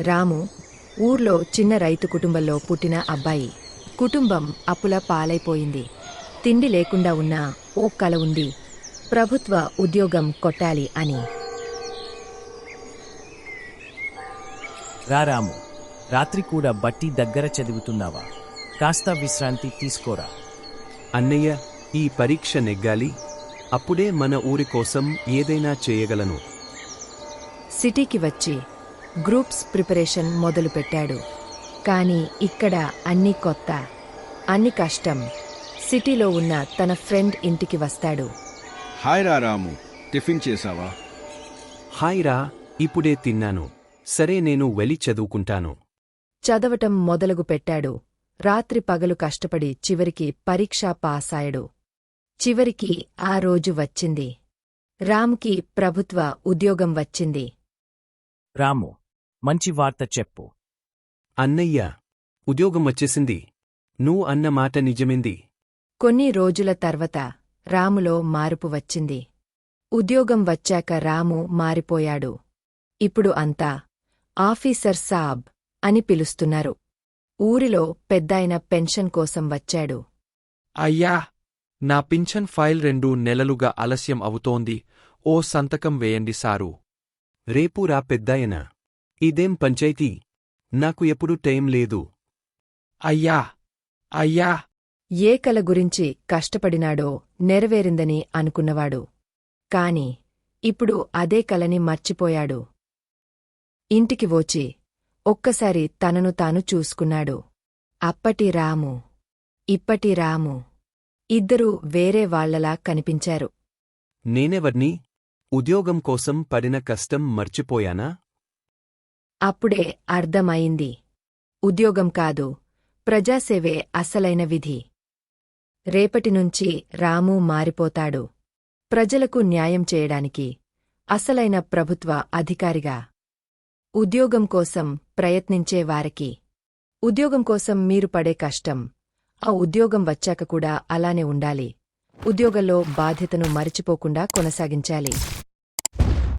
రాము ఊర్లో చిన్న రైతు కుటుంబంలో పుట్టిన అబ్బాయి. కుటుంబం అప్పుల పాలైపోయింది. తిండి లేకుండా ఉన్న ఓ కల ఉంది ప్రభుత్వ ఉద్యోగం కొట్టాలి అని. రారాము రాత్రి కూడా బట్టి దగ్గర చదువుతున్నావా? కాస్త విశ్రాంతి తీసుకోరా. అన్నయ్య ఈ పరీక్ష నెగ్గాలి. అప్పుడే మన ఊరి కోసం ఏదైనా చేయగలను. సిటీకి వచ్చి గ్రూప్స్ ప్రిపరేషన్ మొదలుపెట్టాడు. కాని ఇక్కడ అన్ని కొత్త అన్ని కష్టం సిటీలో ఉన్న తన ఫ్రెండ్ ఇంటికి వస్తాడు. హాయ్ రా రాము టిఫిన్ చేసావా హాయ్ రా ఇప్పుడే తిన్నాను. సరే నేను వెళ్ళి చదువుకుంటాను. చదవటం మొదలుగు పెట్టాడు. రాత్రి పగలు కష్టపడి చివరికి పరీక్ష పాసాయడు. చివరికి ఆ రోజు వచ్చింది. రామ్కి ప్రభుత్వ ఉద్యోగం వచ్చింది. రాము మంచి వార్త చెప్పు. అన్నయ్య ఉద్యోగం వచ్చేసింది. నువ్వు అన్న మాట నిజమింది. కొన్ని రోజుల తర్వాత రాములో మార్పు వచ్చింది. ఉద్యోగం వచ్చాక రాము మారిపోయాడు. ఇప్పుడు అంతా ఆఫీసర్ సాబ్ అని పిలుస్తున్నారు. ఊరిలో పెద్దాయన పెన్షన్ కోసం వచ్చాడు. అయ్యా నా పింఛన్ ఫైల్ రెండు నెలలుగా ఆలస్యం అవుతోంది. ఓ సంతకం వేయండి సారు. రేపు రా పెద్దాయన. ఇదేం పంచాయితీ? నాకు ఎప్పుడు టైం లేదు. అయ్యా! అయ్యా! ఏ కల గురించి కష్టపడినాడో నెరవేరిందని అనుకున్నవాడు. కాని ఇప్పుడు అదే కలని మర్చిపోయాడు. ఇంటికి వోచి ఒక్కసారి తనను తాను చూసుకున్నాడు. అప్పటి రాము ఇప్పటి రాము. ఇద్దరూ వేరే వాళ్ళలా కనిపించారు. నేనెవర్ని ఉద్యోగం కోసం పడిన కష్టం మర్చిపోయానా? అప్పుడే అర్థమైంది. ఉద్యోగం కాదు ప్రజాసేవే అసలైన విధి. రేపటినుంచి రాము మారిపోతాడు. ప్రజలకు న్యాయం చేయడానికి అసలైన ప్రభుత్వ అధికారిగా. ఉద్యోగం కోసం ప్రయత్నించే వారికి. ఉద్యోగం కోసం మీరు పడే కష్టం. ఆ ఉద్యోగం వచ్చాక కూడా అలానే ఉండాలి. ఉద్యోగంలో బాధ్యతను మరిచిపోకుండా కొనసాగించాలి.